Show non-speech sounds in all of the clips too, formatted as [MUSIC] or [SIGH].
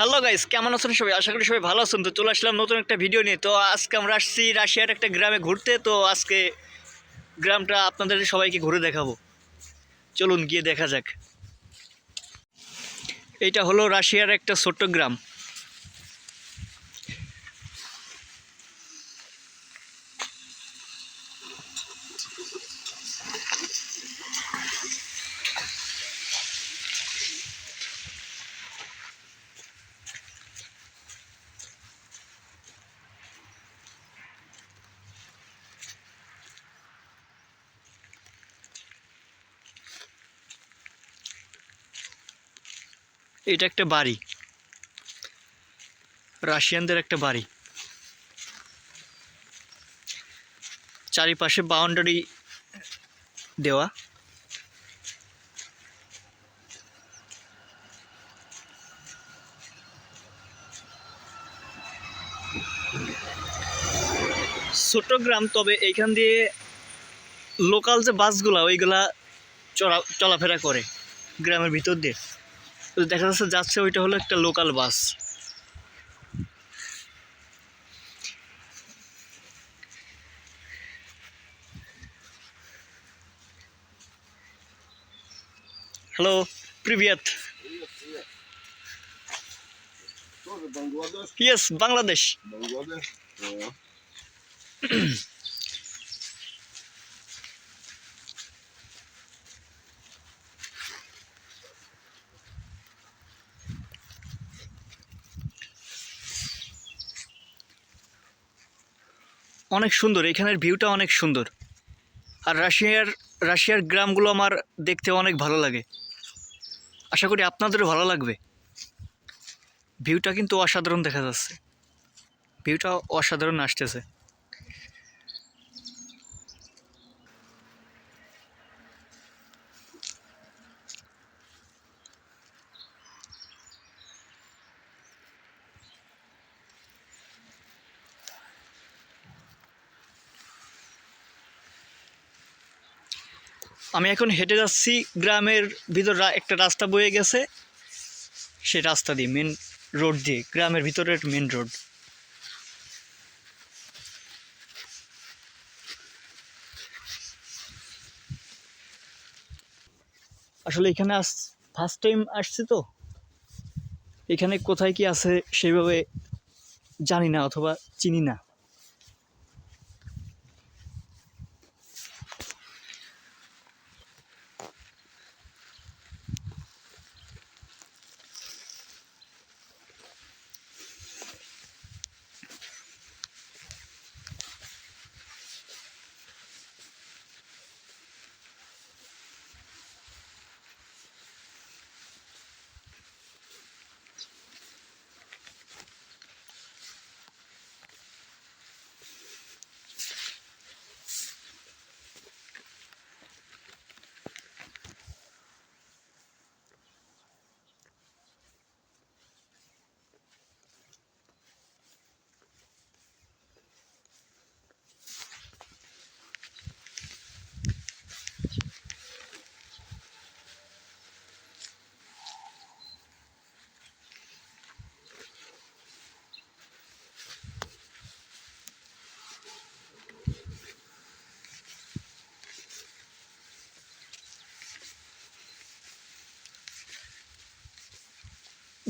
Hello guys কেমন আছেন সবাই? আশা করি সবাই ভালো আছেন। তো চলে আসলাম নতুন একটা ভিডিও নিয়ে। তো আজকে আমরা আসছি রাশিয়ার একটা গ্রামে ঘুরতে। তো আজকে গ্রামটা আপনাদের সবাইকে ঘুরে দেখাবো। চলুন গিয়ে দেখা যাক। এটা হলো রাশিয়ার একটা ছোট্ট গ্রাম। এটা একটা বাড়ি। রাশিয়ানদের একটা বাড়ি। চারিপাশে বাউন্ডারি দেওয়া। ছোট গ্রাম, তবে এইখান দিয়ে লোকাল যে বাসগুলা, ওইগুলা চলা চলাফেরা করে গ্রামের ভিতর দিয়ে। তো দেখা যাচ্ছে যাচ্ছে ওইটা হলো একটা local bus hello প্রিভিয়াত Тоже Бангладеш? Yes Bangladesh Бангладеш? Да. অনেক সুন্দর, এখানের ভিউটা অনেক সুন্দর। আর রাশিয়ার রাশিয়ার গ্রামগুলো আমার দেখতে অনেক ভালো লাগে। আশা করি আপনাদেরও ভালো লাগবে। ভিউটা কিন্তু অসাধারণ দেখা যাচ্ছে। ভিউটা অসাধারণ আসতেছে। আমি এখন হেঁটে যাচ্ছি, গ্রামের ভিতর একটা রাস্তা বয়ে গেছে। সেই রাস্তা দিয়ে মেন রোড দিয়ে, গ্রামের ভিতরের মেন রোড আসলে এখানে আস ফার্স্ট টাইম আসছি তো। এখানে কোথায় কি আছে সেভাবে জানি না অথবা চিনি না।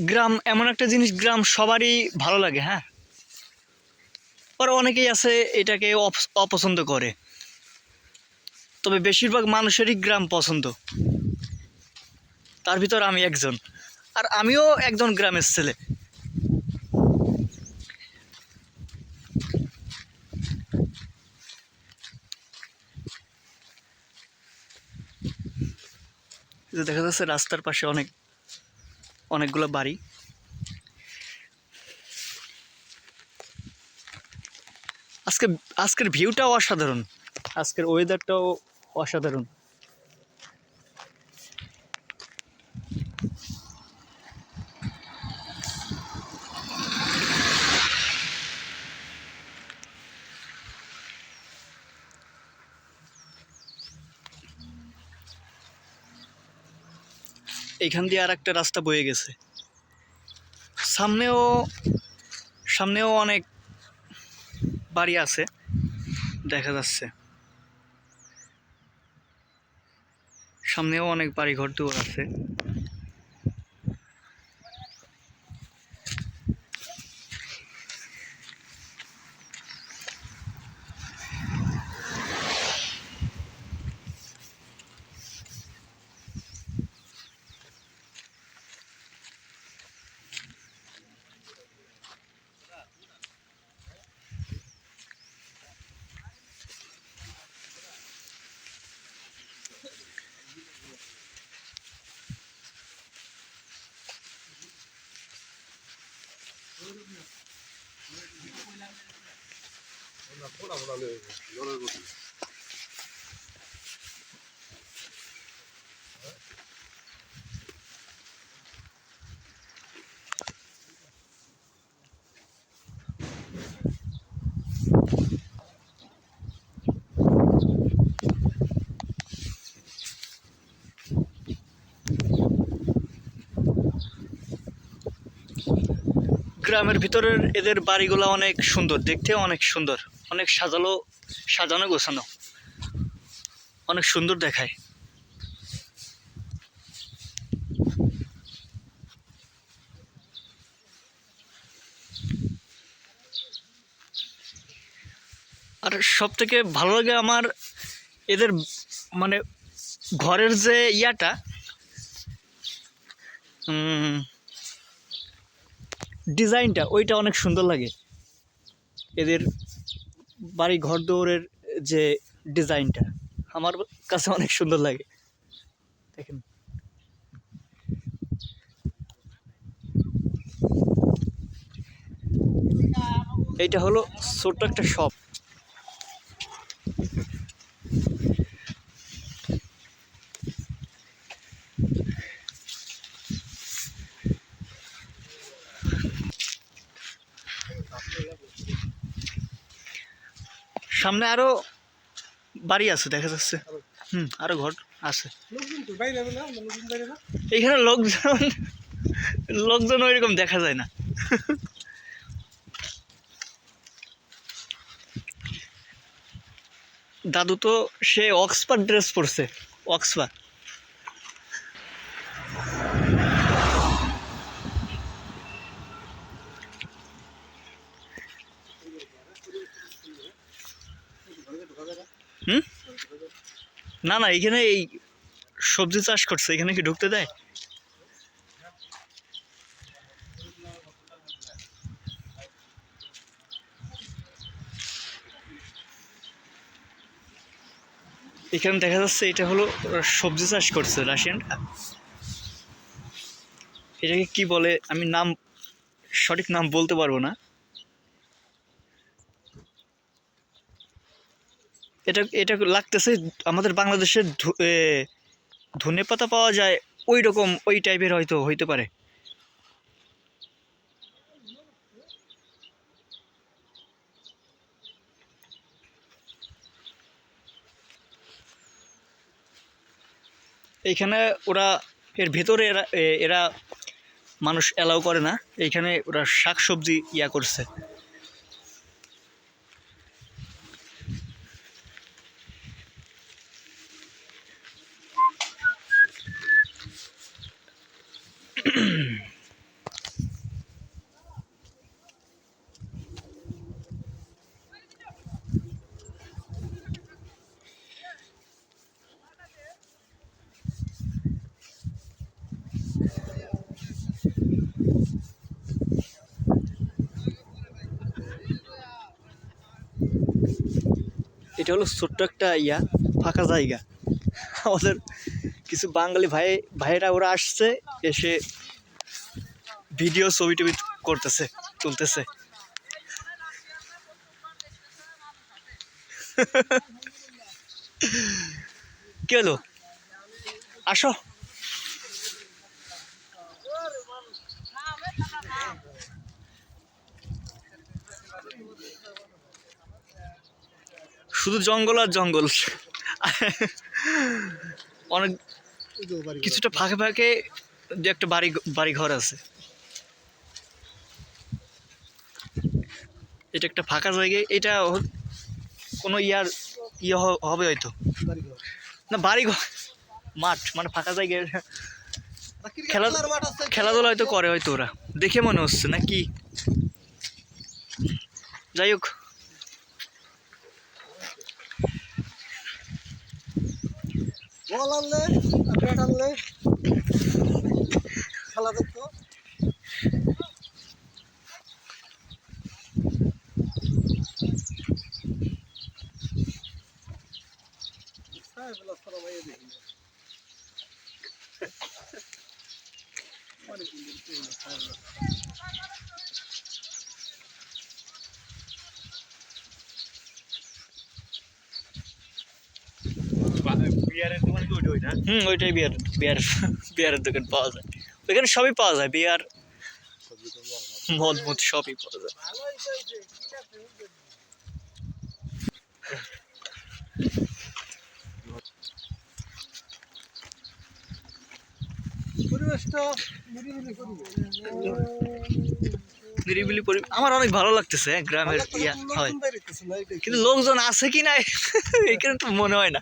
গ্রাম, এমন একটা জিনিস গ্রাম সবারই ভালো লাগে হ্যাঁ? আর অনেকেই আছে এটাকে অপ- অপছন্দ করে। তবে বেশিরভাগ মানুষেরই গ্রাম পছন্দ। তার ভিতর আমি একজন। আর আমিও একজন গ্রামের ছেলে। দেখা যাচ্ছে রাস্তার পাশে অনেক অনেকগুলো বাড়ি। আজকে আজকের ভিউটাও অসাধারণ। আজকের ওয়েদারটাও অসাধারণ। এইখান দিয়ে আর একটা রাস্তা বয়ে গেছে। সামনেও সামনেও অনেক বাড়ি আছে, দেখা যাচ্ছে। সামনেও অনেক বাড়ি ঘর দুয়ার আছে। গ্রামের ভিতরের এদের বাড়িগুলো অনেক সুন্দর দেখতে অনেক সুন্দর। অনেক সাজালো, সাজানো গোছানো। অনেক সুন্দর দেখায়। আর সব থেকে ভালো লাগে আমার এদের মানে ঘরের যে ইয়াটা ডিজাইনটা, ওইটা অনেক সুন্দর লাগে। এদের বাড়ি ঘর দৌড়ের যে ডিজাইনটা, আমার কাছে অনেক সুন্দর লাগে। দেখেন। এইটা হলো ছোট্ট একটা শপ। সামনে আরও বাড়ি আছে, দেখা যাচ্ছে। হুম, আরও ঘর আছে। লোকজন তো বাইরে না লোকজন এখানে লোকজন লোকজন ওইরকম দেখা যায় না। দাদু তো সে অক্সফার্ড ড্রেস পরছে, অক্সফার্ড। না না, এখানে এই সবজি চাষ করছে, এখানে কি ঢুকতে দেয়? এখানে দেখা যাচ্ছে এটা হলো সবজি চাষ করছে, রাশিয়ান। এটাকে কি বলে? আমি নাম, সঠিক নাম বলতে পারব না। এটা এটা লাগতেছে আমাদের বাংলাদেশের ধনে পাতা পাওয়া যায় ওই রকম ওই টাইপের হয়তো, হইতে পারে। এইখানে ওরা, এর ভেতরে এরা এরা মানুষ অ্যালাউ করে না। এইখানে ওরা শাক সবজি ইয়া করছে। এটা হলো ছোট্ট একটা ইয়া, ফাঁকা জায়গা। আমাদের কিছু বাঙালি ভাই, ভাইয়েরা ওরা আসছে, এসে ভিডিও ছবি টবি করতেছে, তুলতেছে। [LAUGHS] কি হলো? আসো। শুধু জঙ্গল আর জঙ্গল। অনেক কিছুটা ফাঁকে ফাঁকে যে একটা বাড়ি বাড়ি ঘর আছে। এটা একটা ফাঁকা জায়গায় এটা কোনো ইয়ার ইয়ে হবে হয়তো। না বাড়ি ঘর মাঠ মানে ফাঁকা জায়গায় খেলা- খেলাধুলা হয়তো করে হয়তো ওরা। দেখে মনে হচ্ছে না কি। যাই হোক। বল আনলে ব্যাট আনলে। খেলা দেখতো হ্যাঁ, বেলা সারা বাইরে দেখি। অনেক দিন ধরে পেয়ে না, খাওয়া দাওয়া। হুম ওইটাই বিয়ার বিয়ার বিয়ারের দোকান পাওয়া যায়। ওইখানে সবই পাওয়া যায় বিয়ার মদ মদ সবই পাওয়া যায়। পরিবেশটা নিরিবিলি পরি আমার অনেক ভালো লাগতেছে হ্যাঁ, গ্রামের ইয়া হয়। কিন্তু লোকজন আছে কি না [LAUGHS] এখানে তো মনে হয় না।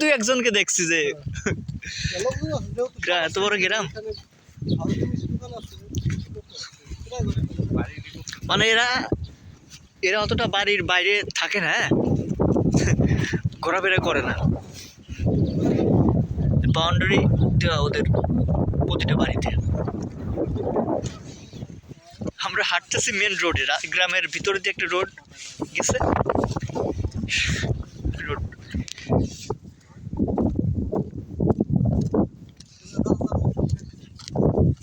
দুই একজনকে দেখছি যে এত বড় গ্রাম? মানে এরা এরা অতটা বাড়ির বাইরে থাকে না হ্যাঁ? [LAUGHS] ঘোরাফেরা করে না। বাউন্ডারি দেওয়া ওদের প্রতিটা বাড়িতে। আমরা হাঁটতেছি মেন রোডে গ্রামের ভিতরে দিয়ে একটা রোড গেছে। রোড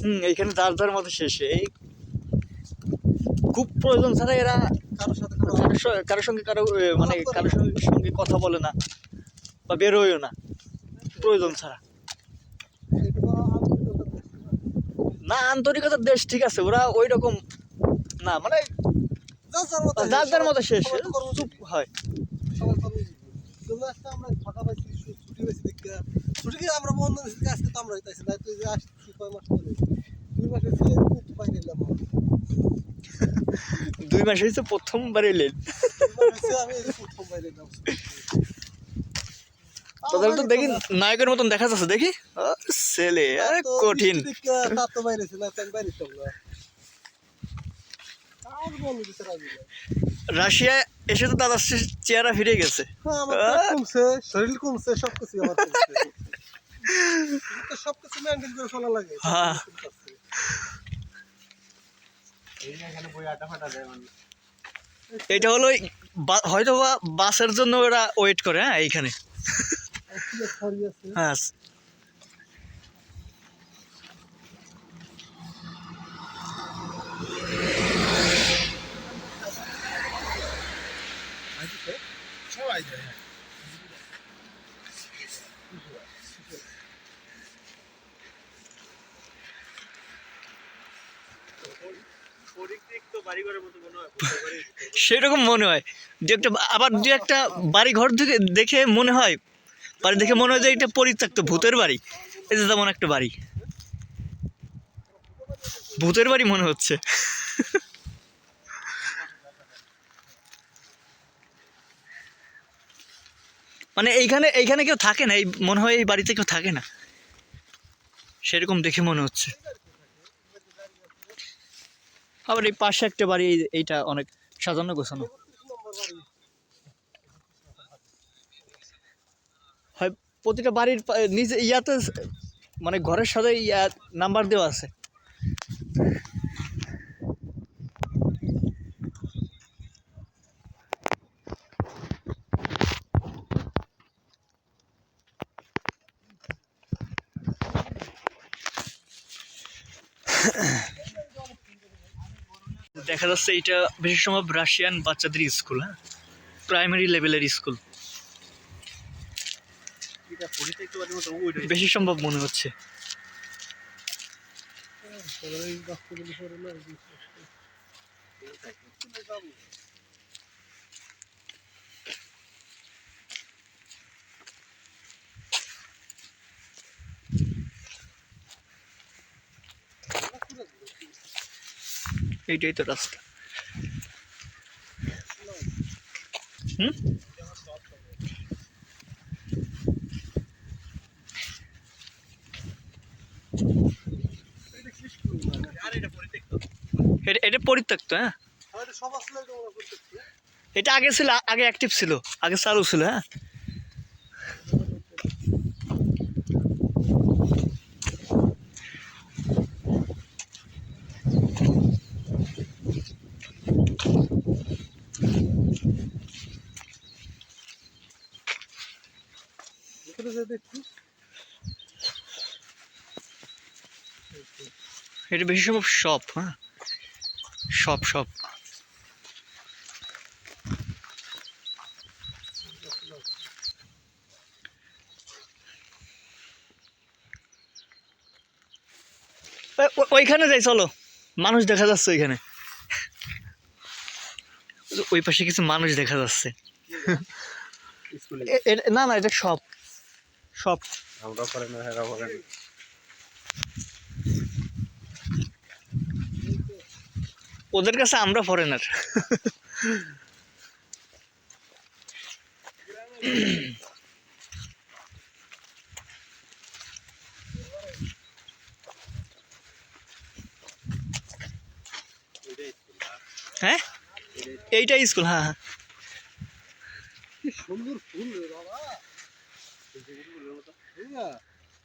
হুম, এইখানে দার মতো শেষ। এই খুব প্রয়োজন ছাড়া এরা কারোর সাথে কারোর সঙ্গে কারও মানে কারোর সঙ্গে সঙ্গে কথা বলে না বা বেরোয়ও না। প্রয়োজন ছাড়া। না, আন্তরিকতার দেশ ঠিক আছে, ওরা ওই রকম না মানে যার যার মতো শেষ চুপ হয়। আমরা বন্ধ আজকে তো আমরা হইতাছি না তুই যে আসছিস কয় মাস ধরে দুই মাস হয়েছে প্রথমবার এলেন তাদের তো দেখি নায়কের মতন দেখা যাচ্ছে দেখি। ছেলে আরে কঠিন তার তো বাইরে ছিল তাই বাইরে ছিল না আর বন্ধ দিতে রাজি না রাশিয়া এসে তো দাদার চেহারা ফিরে গেছে। হ্যাঁ, কমছে শরীর কমছে সব কিছু আমার কমছে। তো সব কিছু মেনটেন করে চলা লাগে হ্যাঁ। এটা হলো হয়তো বা বাসের জন্য ওরা ওয়েট করে হ্যাঁ এইখানে। হ্যাঁ [LAUGHS] সেরকম মনে হয়। দু একটা আবার দু একটা বাড়ি ঘর দেখে মনে হয়, বাড়ি দেখে মনে হয় যে এটা পরিত্যক্ত, ভূতের বাড়ি। এই যে যেমন একটা বাড়ি। ভূতের বাড়ি মনে হচ্ছে। [LAUGHS] মানে এইখানে এইখানে কেউ থাকে না, এই মনে হয় এই বাড়িতে কেউ থাকে না। সেরকম দেখে মনে হচ্ছে। আবার এই পাশে একটা বাড়ি, এই- এইটা অনেক সাজানো গোছানো। হয় প্রতিটা বাড়ির নিজে ইয়াতে মানে ঘরের সাথে নাম্বার দেওয়া আছে। দেখা যাচ্ছে এটা বেশি সম্ভব রাশিয়ান বাচ্চাদের স্কুল হ্যাঁ? প্রাইমারি লেভেলের স্কুল। বেশি সম্ভব মনে হচ্ছে। এইটাই তো রাস্তা। হুম? এটা পরিত্যক্ত হ্যাঁ? করতেছি। এটা আগে ছিল আগে অ্যাক্টিভ ছিল আগে চালু ছিল হ্যাঁ? এটা বেশি সব শপ হ্যাঁ? শপ শপ ও- ও- ওইখানে যাই চলো। মানুষ দেখা যাচ্ছে ওইখানে। ওই পাশে কিছু মানুষ দেখা যাচ্ছে। না না এটা সব। সব। আমরা করে না হেরা করে ওদের কাছে আমরা ফরেনার হ্যাঁ? এইটাই স্কুল হ্যাঁ হ্যাঁ। সুন্দর ফুল বাবা?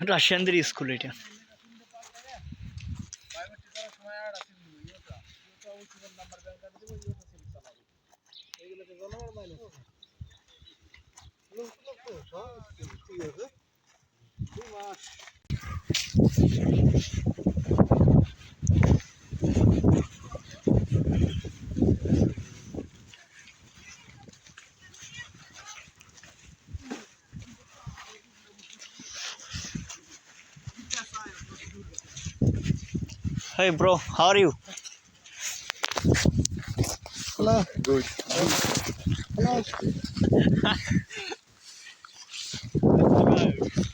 রাশিয়ানদের স্কুল এটা। Hey bro, how are you? Hello. Good. Hello. [LAUGHS] Good.